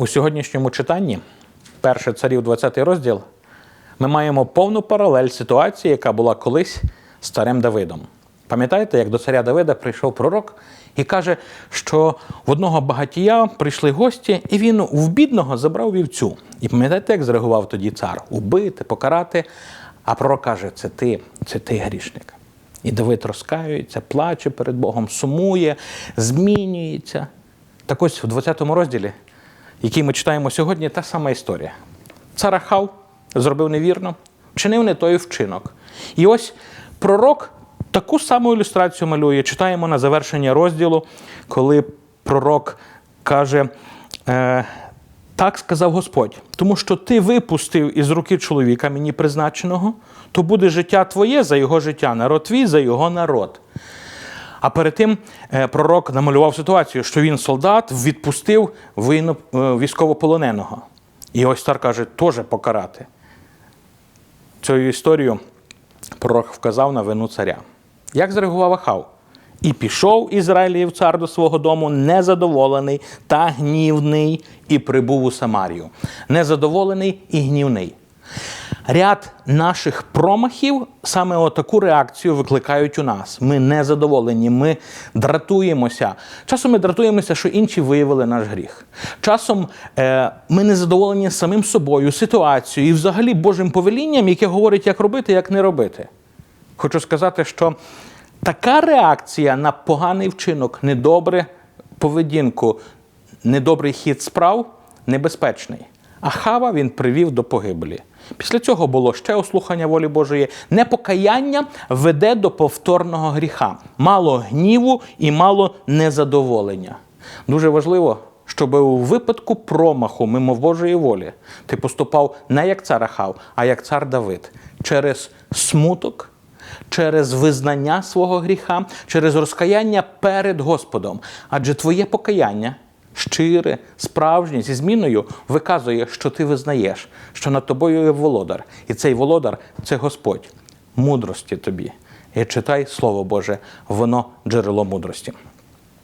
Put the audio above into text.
У сьогоднішньому читанні, перше царів 20 розділ, ми маємо повну паралель ситуації, яка була колись з царем Давидом. Пам'ятаєте, як до царя Давида прийшов пророк і каже, що в одного багатія прийшли гості, і він в бідного забрав вівцю. І пам'ятаєте, як зреагував тоді цар? Убити, покарати. А пророк каже: це ти, це ти грішник. І Давид розкаюється, плаче перед Богом, сумує, змінюється. Так ось в 20 розділі, який ми читаємо сьогодні, та сама історія. Цар Ахав зробив невірно, вчинив не той вчинок. І ось пророк таку саму ілюстрацію малює. Читаємо на завершення розділу, коли пророк каже. Е, так сказав Господь, тому що ти випустив із руки чоловіка мені призначеного, то буде життя твоє за його життя, народ твій за його народ. А перед тим е, пророк намалював ситуацію, що він солдат відпустив е, військовополоненого. І ось цар каже, теж покарати. Цю історію пророк вказав на вину царя. Як зреагував Ахав? І пішов Ізраїлів цар до свого дому незадоволений та гнівний, і прибув у Самарію. Незадоволений і гнівний. Ряд наших промахів саме отаку реакцію викликають у нас. Ми незадоволені, ми дратуємося. Часом ми дратуємося, що інші виявили наш гріх. Часом е, ми незадоволені самим собою, ситуацією і взагалі Божим повелінням, яке говорить, як робити, як не робити. Хочу сказати, що така реакція на поганий вчинок, недобре поведінку, недобрий хід справ небезпечний. А хава він привів до погибелі. Після цього було ще ослухання волі Божої. Непокаяння веде до повторного гріха. Мало гніву і мало незадоволення. Дуже важливо, щоб у випадку промаху мимо Божої волі ти поступав не як цар Ахав, а як цар Давид через смуток, через визнання свого гріха, через розкаяння перед Господом. Адже твоє покаяння щире, справжнє, зі зміною виказує, що ти визнаєш, що над тобою є володар. І цей володар це Господь. Мудрості тобі. І читай Слово Боже, воно джерело мудрості.